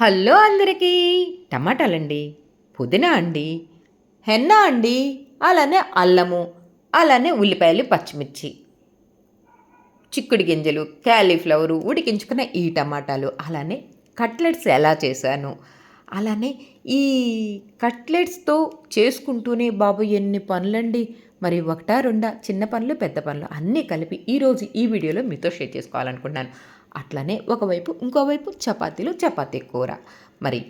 Hello అందరికీ. టమాటాలండి పుదీనా అండి హెన్నా అండి అలానే అల్లము అలానే ఉల్లిపాయలు పచ్చిమిర్చి. చిక్కుడు గింజలు క్యాలీఫ్లవరు ఉడికించుకున్న ఈ టమాటాలు అలానే కట్లెట్స్ ఎలా చేశాను అలానే ఈ కట్లెట్స్తో చేసుకుంటూనే బాబు ఎన్ని పనులండి. మరి ఒకటా రెండా చిన్న పనులు పెద్ద పనులు అన్నీ కలిపి ఈరోజు ఈ వీడియోలో మీతో షేర్ చేసుకోవాలనుకున్నాను అట్లనే ఒకవైపు ఇంకోవైపు చపాతీలు చపాతీ కూర. మరి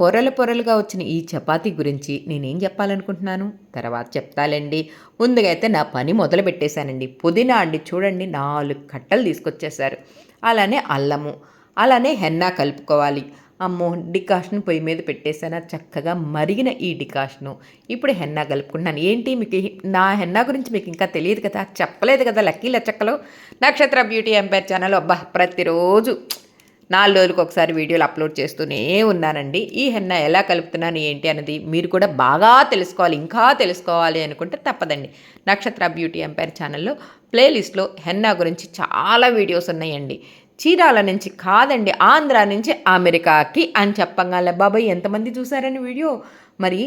పొరలు పొరలుగా వచ్చిన ఈ చపాతీ గురించి నేనేం చెప్పాలనుకుంటున్నాను? తర్వాత చెప్తాలండి. ముందుగా అయితే నా పని మొదలు పెట్టేశానండి. పుదీనా అండి చూడండి నాలుగు కట్టలు తీసుకొచ్చేసారు అలానే అల్లము అలానే హెన్నా కలుపుకోవాలి. అమ్మో డికాషన్ పొయ్యి మీద పెట్టేసాను చక్కగా మరిగిన ఈ డికాషను. ఇప్పుడు హెన్నా కలుపుకున్నాను. ఏంటి మీకు నా హెన్నా గురించి మీకు ఇంకా తెలియదు కదా? చెప్పలేదు కదా లక్కీ లచ్చక్కలో? నక్షత్ర బ్యూటీ ఎంపైర్ ఛానల్ అబ్బా ప్రతిరోజు నాలుగు రోజులకు ఒకసారి వీడియోలు అప్లోడ్ చేస్తూనే ఉన్నానండి. ఈ హెన్నా ఎలా కలుపుతున్నాను ఏంటి అన్నది మీరు కూడా బాగా తెలుసుకోవాలి ఇంకా తెలుసుకోవాలి అనుకుంటే తప్పదండి. నక్షత్ర బ్యూటీ ఎంపైర్ ఛానల్లో ప్లేలిస్ట్లో హెన్నా గురించి చాలా వీడియోస్ ఉన్నాయండి. చీరాల నుంచి కాదండి ఆంధ్ర నుంచి అమెరికాకి అని చెప్పగానే బాబాయ్ ఎంతమంది చూసారని వీడియో? మరి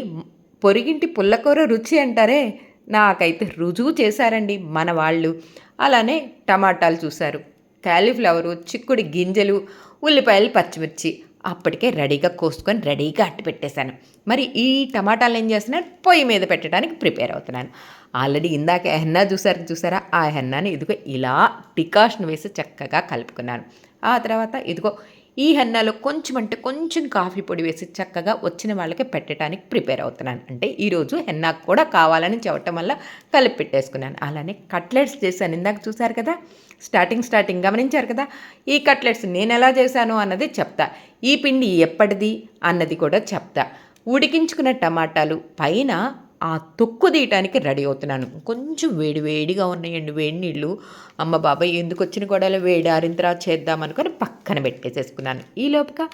పొరిగింటి పుల్లకూర రుచి అంటారే? నాకైతే రుజువు చేశారండి మన వాళ్ళు. అలానే టమాటాలు చూశారు. క్యాలీఫ్లవరు చిక్కుడు గింజలు ఉల్లిపాయలు పచ్చిమిర్చి. అప్పటికే రెడీగా కోసుకొని రెడీగా అట్టు పెట్టేశాను. మరి ఈ టమాటాలు ఏం చేస్తున్నాను? పొయ్యి మీద పెట్టడానికి ప్రిపేర్ అవుతున్నాను. ఆల్రెడీ ఇందాక హెన్నా చూసారు చూసారా? ఆ హెన్నాని ఇదిగో ఇలా డికాషన్ వేసి చక్కగా కలుపుకున్నాను. ఆ తర్వాత ఇదిగో ఈ హెన్నాలో కొంచెం అంటే కొంచెం కాఫీ పొడి వేసి చక్కగా వచ్చిన వాళ్ళకి పెట్టడానికి ప్రిపేర్ అవుతున్నాను. అంటే ఈరోజు హెన్నా కూడా కావాలని చెప్పటం వల్ల కలిపి పెట్టేసుకున్నాను. అలానే కట్లెట్స్ చేశాను. ఇందాక చూశారు కదా? స్టార్టింగ్ స్టార్టింగ్ గమనించారు కదా? ఈ కట్లెట్స్ నేను ఎలా చేశాను అన్నది చెప్తా. ఈ పిండి ఎప్పటిది అన్నది కూడా చెప్తా. ఉడికించుకున్న టమాటాలు పైన ఆ తొక్కు తీయటానికి రెడీ అవుతున్నాను. కొంచెం వేడి వేడిగా ఉన్నాయండి వేడి నీళ్ళు. అమ్మ బాబాయ్ ఎందుకు వచ్చిన గొడవలు? వేడి తర్వాత చేద్దాం అనుకొని పక్కన పెట్టేసేసుకున్నాను. ఈ లోపుగా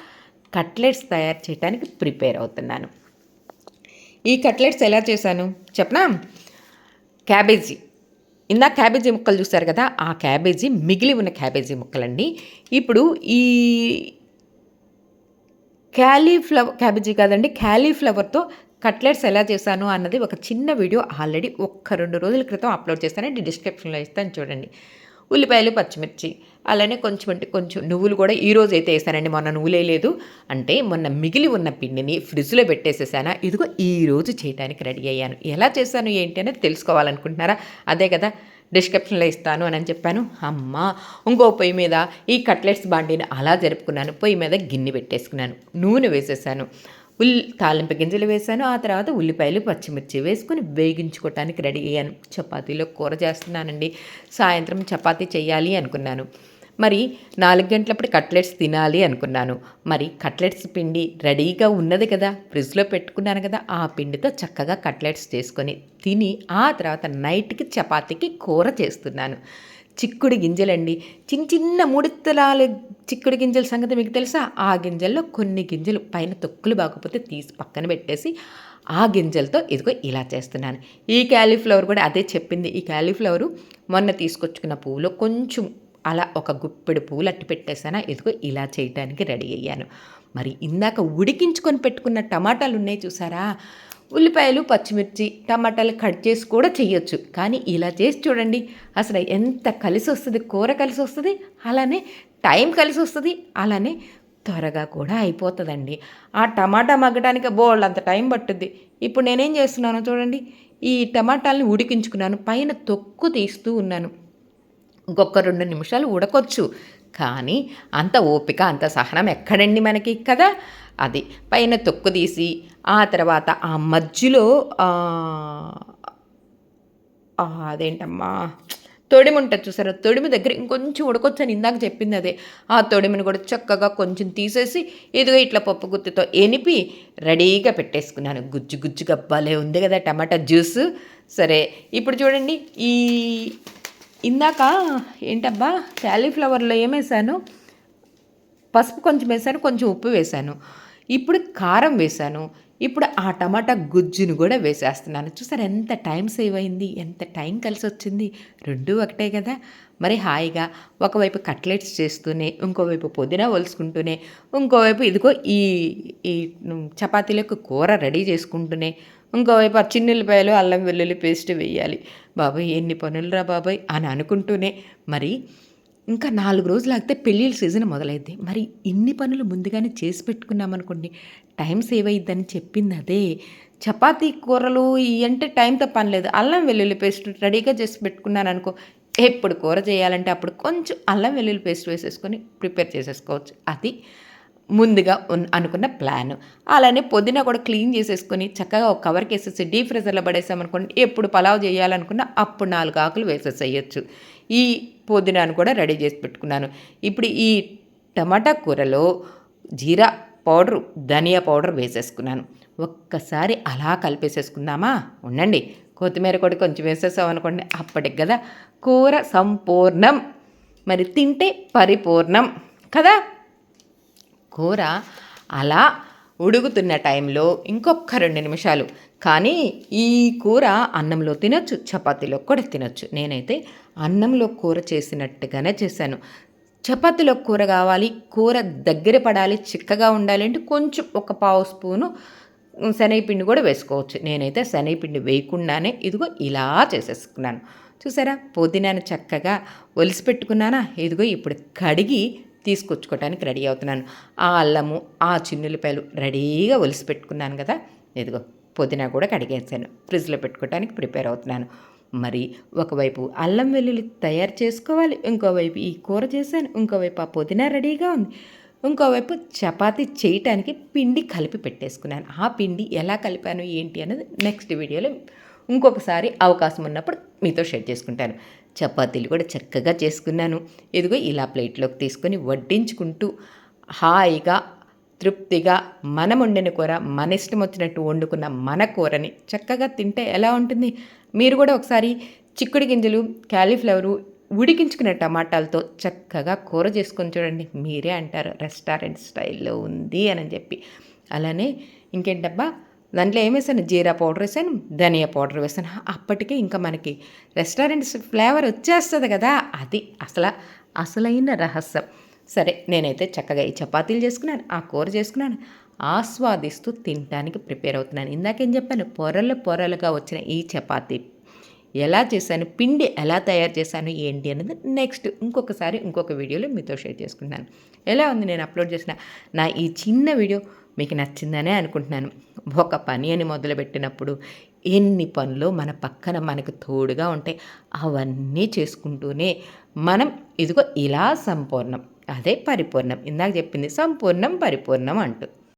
కట్లెట్స్ తయారు చేయడానికి ప్రిపేర్ అవుతున్నాను. ఈ కట్లెట్స్ ఎలా చేశాను? చెప్పనా? క్యాబేజీ. ఇందాక క్యాబేజీ ముక్కలు చూస్తారు కదా ఆ క్యాబేజీ మిగిలి ఉన్న క్యాబేజీ ముక్కలండి. ఇప్పుడు ఈ క్యాలీఫ్లవర్ క్యాబేజీ కాదండి క్యాలీఫ్లవర్తో కట్లెట్స్ ఎలా చేశాను అన్నది ఒక చిన్న వీడియో ఆల్రెడీ ఒక్క రెండు రోజుల క్రితం అప్లోడ్ చేస్తానండి డిస్క్రిప్షన్లో ఇస్తాను చూడండి. ఉల్లిపాయలు పచ్చిమిర్చి అలానే కొంచెం అంటే కొంచెం నువ్వులు కూడా ఈ రోజు అయితే వేసానండి. మొన్న నువ్వులే లేదు. అంటే మొన్న మిగిలి ఉన్న పిండిని ఫ్రిడ్జ్లో పెట్టేసేసానా? ఇదిగో ఈ రోజు చేయడానికి రెడీ అయ్యాను. ఎలా చేశాను ఏంటి అనేది తెలుసుకోవాలనుకుంటున్నారా? అదే కదా డిస్క్రిప్షన్లో ఇస్తాను అని అని చెప్పాను. అమ్మ ఇంకో పొయ్యి మీద ఈ కట్లెట్స్ బాండీని అలా జరుపుకున్నాను. పొయ్యి మీద గిన్నె పెట్టేసుకున్నాను. నూనె వేసేసాను. ఉల్ తాలింపు గింజలు వేసాను ఆ తర్వాత ఉల్లిపాయలు పచ్చిమిర్చి వేసుకుని వేగించుకోవటానికి రెడీ అయ్యాను. చపాతీలో కూర చేస్తున్నానండి. సాయంత్రం చపాతీ చేయాలి అనుకున్నాను. మరి నాలుగు గంటలప్పుడు కట్లెట్స్ తినాలి అనుకున్నాను. మరి కట్లెట్స్ పిండి రెడీగా ఉన్నది కదా ఫ్రిడ్జ్లో పెట్టుకున్నాను కదా ఆ పిండితో చక్కగా కట్లెట్స్ చేసుకొని తిని ఆ తర్వాత నైట్కి చపాతీకి కూర చేస్తున్నాను. చిక్కుడు గింజలండి. చిన్న చిన్న ముడితలాలు చిక్కుడు గింజల సంగతి మీకు తెలుసా? ఆ గింజల్లో కొన్ని గింజలు పైన తొక్కులు బాగపోతే తీసి పక్కన పెట్టేసి ఆ గింజలతో ఇదిగో ఇలా చేస్తున్నాను. ఈ క్యాలీఫ్లవర్ కూడా అదే చెప్పింది. ఈ క్యాలీఫ్లవరు మొన్న తీసుకొచ్చుకున్న పువ్వులో కొంచెం అలా ఒక గుప్పెడు పువ్వులు అట్టి పెట్టేసానా ఇదిగో ఇలా చేయడానికి రెడీ అయ్యాను. మరి ఇందాక ఉడికించుకొని పెట్టుకున్న టమాటాలు ఉన్నాయి చూసారా? ఉల్లిపాయలు పచ్చిమిర్చి టమాటాలు కట్ చేసి కూడా చేయొచ్చు. కానీ ఇలా చేసి చూడండి అసలు ఎంత కలిసి వస్తుంది కూర కలిసి వస్తుంది అలానే టైం కలిసి వస్తుంది అలానే త్వరగా కూడా అయిపోతుందండి. ఆ టమాటా మగ్గడానికి బోల్డ్ అంత టైం పట్టుద్ది. ఇప్పుడు నేనేం చేస్తున్నాను చూడండి ఈ టమాటాలని ఉడికించుకున్నాను పైన తొక్కు తీస్తూ ఉన్నాను. ఇంకొక రెండు నిమిషాలు ఉడకొచ్చు. కానీ అంత ఓపిక అంత సహనం ఎక్కడండి మనకి కదా? అది పైన తొక్కు తీసి ఆ తర్వాత ఆ మధ్యలో అదేంటమ్మా? తొడిమి ఉంటుంది చూసారా? తొడిమి దగ్గర ఇంకొంచెం ఉడకొచ్చు అని ఇందాక చెప్పింది అదే. ఆ తొడిమిని కూడా చక్కగా కొంచెం తీసేసి ఇదిగో ఇట్లా పప్పు గుత్తితో ఎనిపి రెడీగా పెట్టేసుకున్నాను. గుజ్జు గుజ్జుగా భలే ఉంది కదా టమాటా జ్యూస్. సరే ఇప్పుడు చూడండి ఈ ఇందాక ఏంటబ్బా క్యాలీఫ్లవర్లో ఏమేసాను పసుపు కొంచెం వేసాను కొంచెం ఉప్పు వేసాను ఇప్పుడు కారం వేసాను ఇప్పుడు ఆ టమాటా గుజ్జును కూడా వేసేస్తున్నాను. చూసారు ఎంత టైం సేవ్ అయింది ఎంత టైం కలిసి వచ్చింది. రెండూ ఒకటే కదా. మరి హాయిగా ఒకవైపు కట్లెట్స్ చేస్తూనే ఇంకోవైపు పుదీనా ఒలుసుకుంటూనే ఇంకోవైపు ఇదిగో ఈ ఈ చపాతీలకు కూర రెడీ చేసుకుంటూనే ఇంకోవైపు ఆ చిన్నుల్లిపాయలు అల్లం వెల్లుల్లి పేస్ట్ వేయాలి బాబాయ్ ఎన్ని పనులురా బాబాయ్ అని అనుకుంటూనే మరి ఇంకా నాలుగు రోజులు ఆగితే పెళ్ళిళ్ళ సీజన్ మొదలైద్ది. మరి ఇన్ని పనులు ముందుగానే చేసి పెట్టుకున్నామనుకోండి టైం సేవ్ అయ్యిద్దని చెప్పింది అదే. చపాతీ కూరలు ఇవి అంటే టైంతో పని లేదు. అల్లం వెల్లుల్లి పేస్ట్ రెడీగా చేసి పెట్టుకున్నాను అనుకో ఎప్పుడు కూర చేయాలంటే అప్పుడు కొంచెం అల్లం వెల్లుల్లి పేస్ట్ వేసేసుకొని ప్రిపేర్ చేసేసుకోవచ్చు. అది ముందుగా అనుకున్న ప్లాన్. అలానే పొద్దున కూడా క్లీన్ చేసేసుకొని చక్కగా ఒక కవర్కి వేసేసి డీప్ ఫ్రీజర్లో పడేసామనుకోండి ఎప్పుడు పలావ్ చేయాలనుకున్నా అప్పుడు నాలుగు ఆకులు వేసేసేయచ్చు. ఈ పుదీనాను కూడా రెడీ చేసి పెట్టుకున్నాను. ఇప్పుడు ఈ టమాటా కూరలో జీరా పౌడరు ధనియా పౌడర్ వేసేసుకున్నాను. ఒక్కసారి అలా కలిపేసేసుకుందామా? ఉండండి. కొత్తిమీర కూడా కొంచెం వేసేసాం అనుకోండి అప్పటికి కదా కూర సంపూర్ణం. మరి తింటే పరిపూర్ణం కదా? కూర అలా ఉడుకుతున్న టైంలో ఇంకొక రెండు నిమిషాలు. కానీ ఈ కూర అన్నంలో తినొచ్చు చపాతీలో కూడా తినొచ్చు. నేనైతే అన్నంలో కూర చేసినట్టుగానే చేశాను. చపాతీలో కూర కావాలి కూర దగ్గర పడాలి చిక్కగా ఉండాలి అంటే కొంచెం ఒక పావు స్పూను శనగపిండి కూడా వేసుకోవచ్చు. నేనైతే శనగపిండి వేయకుండానే ఇదిగో ఇలా చేసేసుకున్నాను. చూసారా? పుదీనాను చక్కగా ఒలిసి పెట్టుకున్నానా ఇదిగో ఇప్పుడు కడిగి తీసుకొచ్చుకోవడానికి రెడీ అవుతున్నాను. ఆ అల్లము ఆ చిన్నులపాయలు రెడీగా ఒలిసి పెట్టుకున్నాను కదా. ఇదిగో పుదీనా కూడా కడిగేసాను ఫ్రిడ్జ్లో పెట్టుకోవడానికి ప్రిపేర్ అవుతున్నాను. మరి ఒకవైపు అల్లం వెల్లుల్లి తయారు చేసుకోవాలి ఇంకోవైపు ఈ కూర చేశాను ఇంకోవైపు ఆ పుదీనా రెడీగా ఉంది ఇంకోవైపు చపాతి చేయటానికి పిండి కలిపి పెట్టేసుకున్నాను. ఆ పిండి ఎలా కలిపాను ఏంటి అనేది నెక్స్ట్ వీడియోలో ఇంకొకసారి అవకాశం ఉన్నప్పుడు మీతో షేర్ చేసుకుంటాను. చపాతీలు కూడా చక్కగా చేసుకున్నాను. ఇదిగో ఇలా ప్లేట్లోకి తీసుకొని వడ్డించుకుంటూ హాయిగా తృప్తిగా మనం వండిన కూర మన ఇష్టం వచ్చినట్టు వండుకున్న మన కూరని చక్కగా తింటే ఎలా ఉంటుంది? మీరు కూడా ఒకసారి చిక్కుడు గింజలు క్యాలీఫ్లవరు ఉడికించుకున్న టమాటాలతో చక్కగా కూర చేసుకొని చూడండి. మీరే అంటారు రెస్టారెంట్ స్టైల్లో ఉంది అని చెప్పి. అలానే ఇంకేంటబ్బా దాంట్లో ఏం వేసాను? జీరా పౌడర్ వేసాను ధనియా పౌడర్ వేసాను. అప్పటికే ఇంకా మనకి రెస్టారెంట్స్ ఫ్లేవర్ వచ్చేస్తుంది కదా అది అసలు అసలైన రహస్యం. సరే నేనైతే చక్కగా ఈ చపాతీలు చేసుకున్నాను ఆ కూర చేసుకున్నాను ఆస్వాదిస్తూ తినడానికి ప్రిపేర్ అవుతున్నాను. ఇందాకేం చెప్పాను? పొరలు పొరలుగా వచ్చిన ఈ చపాతీ. ఎలా చేశాను? పిండి ఎలా తయారు చేశాను? ఏంటి అనేది నెక్స్ట్ ఇంకొకసారి ఇంకొక వీడియోలో మీతో షేర్ చేసుకుంటాను. ఎలా ఉంది? నేను అప్లోడ్ చేసిన నా ఈ చిన్న వీడియో మీకు నచ్చిందనే అనుకుంటున్నాను. ఒక పని అని మొదలుపెట్టినప్పుడు ఎన్ని పనులు మన పక్కన మనకు తోడుగా ఉంటాయి అవన్నీ చేసుకుంటూనే మనం ఇదిగో ఇలా సంపూర్ణం అదే పరిపూర్ణం. ఇందాక చెప్పింది సంపూర్ణం పరిపూర్ణం అంటూ.